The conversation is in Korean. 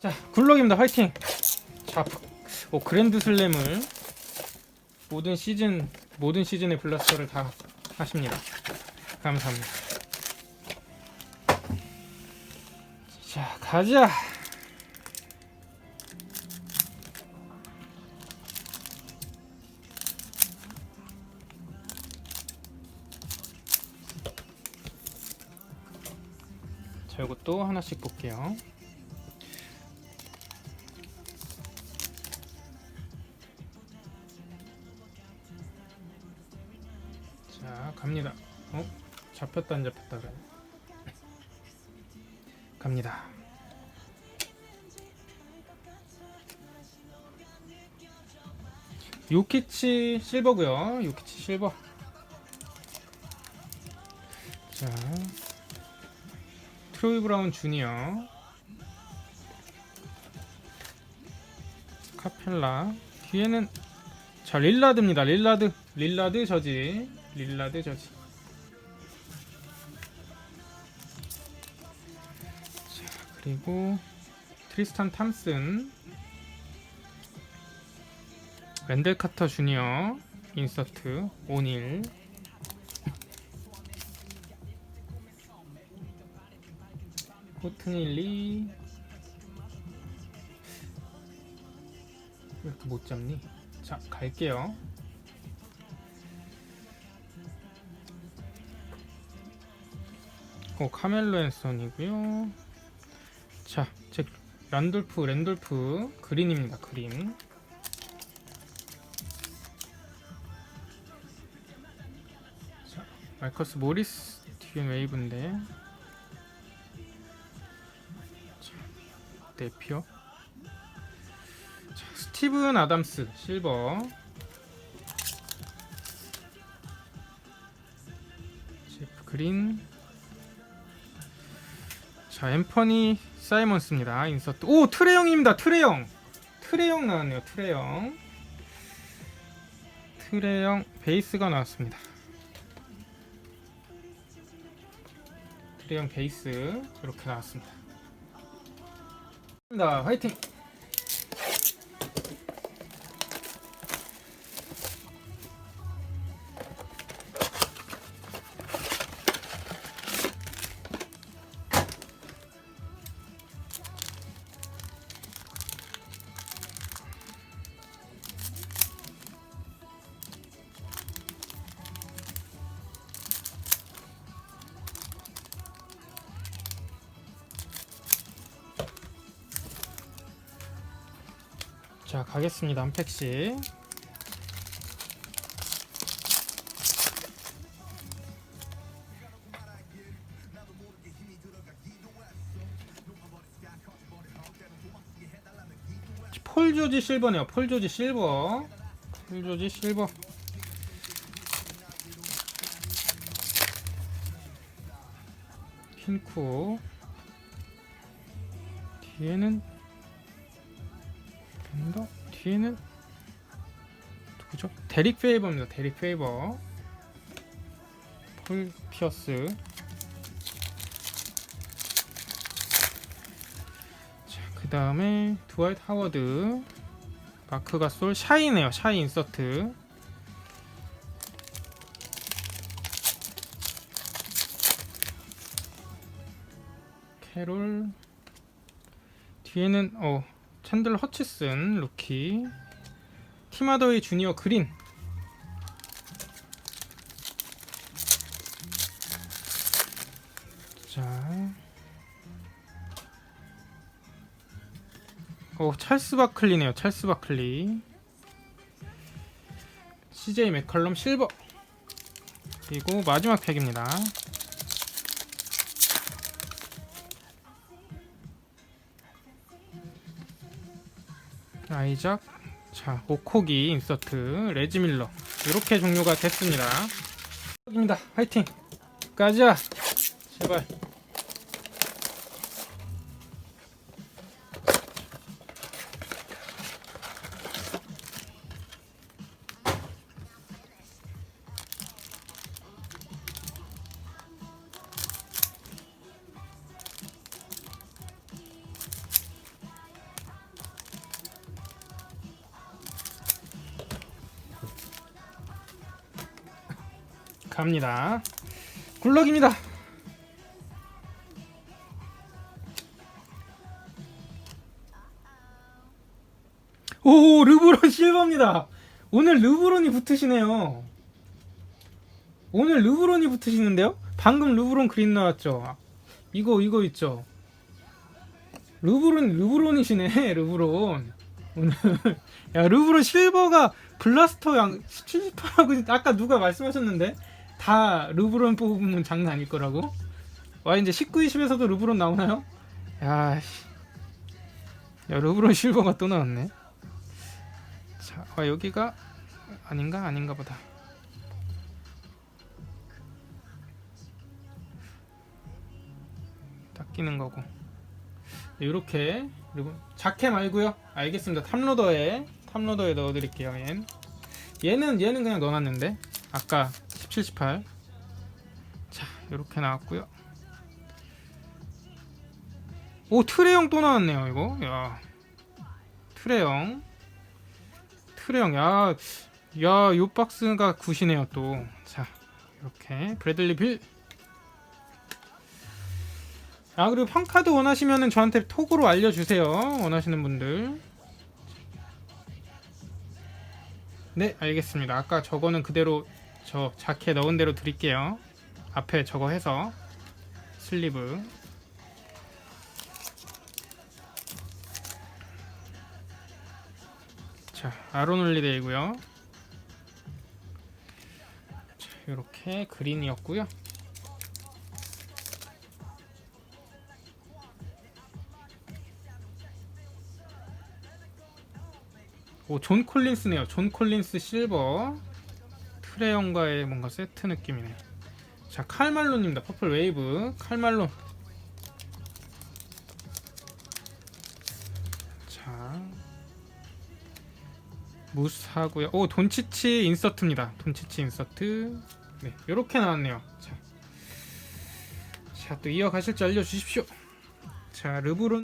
자, 굴럭입니다. 화이팅! 자, 오, 그랜드 슬램을 모든 시즌, 모든 시즌의 블라스터를 다 하십니다. 감사합니다. 자, 가자! 자, 이것도 하나씩 볼게요. 자 갑니다. 어? 잡혔다 안 잡혔다 그래. 갑니다. 요키치 실버고요. 요키치 실버. 자 트로이 브라운 주니어. 카펠라. 뒤에는 자 릴라드입니다. 릴라드 릴라드 저지. 릴라드 저지. 자 그리고 트리스탄 탐슨. 랜델 카터 주니어 인서트 오닐. 코트닐리. 왜 이렇게 못 잡니? 자 갈게요 어, 카멜로 앤son이고요. 자, 제 란돌프, 랜돌프 그린입니다. 그린. 자, 마이커스 모리스 뒤엔 웨이브인데. 자, 네피어. 자, 스티븐 아담스 실버. 그린. 자 엠퍼니 사이먼스입니다. 인서트. 오 트레영입니다. 트레영 트레영 나왔네요. 트레영 트레영 베이스가 나왔습니다. 트레영 베이스 이렇게 나왔습니다. 자 화이팅 자 가겠습니다. 한 팩씩. 폴 조지 실버네요. 폴 조지 실버. 폴 조지 실버. 킨쿠 뒤에는 밴 더 뒤에는 누구죠? 데릭 페이버입니다. 데릭 페이버. 폴 피어스. 자, 그 다음에 드와이트 하워드. 마크 가 솔 샤이네요. 샤이 인서트. 캐롤. 뒤에는 어 챈들 허치슨 루키 티마더의 주니어 그린. 자. 어, 찰스 바클리네요 찰스 바클리. CJ 맥컬럼 실버. 그리고 마지막 팩입니다 아이작. 자 오코기 인서트 레지밀러. 이렇게 종료가 됐습니다. 입니다. 화이팅! 가자! 제발 갑니다. 굴럭입니다. 오 르브론 실버입니다. 오늘 르브론이 붙으시네요. 오늘 르브론이 붙으시는데요? 방금 르브론 그린 나왔죠. 이거 이거 있죠. 르브론 르브론이시네 르브론. 오늘 야 르브론 실버가 블라스터 양 78하고 아까 누가 말씀하셨는데 다 르브론 뽑으면 장난 아닐 거라고. 와 이제 19, 20에서도 르브론 나오나요? 야, 씨. 야 르브론 실버가 또 나왔네. 자, 아, 여기가 아닌가 아닌가 보다. 딱 끼는 거고. 이렇게 그리고 자켓 말고요. 알겠습니다. 탑로더에 탑로더에 넣어드릴게요. 얘는 얘는 그냥 넣어놨는데 아까 17, 18. 자 이렇게 나왔고요. 오 트레형 또 나왔네요. 이거 야 트레형 트레형 야 야 요 박스가 굿이네요 또. 자 이렇게 브래들리 빌. 아 그리고 평카드 원하시면은 저한테 톡으로 알려 주세요 원하시는 분들 네 알겠습니다 아까 저거는 그대로 저 자켓 넣은 대로 드릴게요 앞에 저거 해서 슬리브 자 아론 홀리데이고요 자 이렇게 그린이었고요 오, 존 콜린스네요. 존 콜린스 실버. 트레형과의 뭔가 세트 느낌이네. 자, 칼말론입니다. 퍼플 웨이브. 칼말론. 자. 무스하고요. 오, 돈치치 인서트입니다. 돈치치 인서트. 네, 이렇게 나왔네요. 자. 자, 또 이어가실지 알려주십시오. 자, 르브론.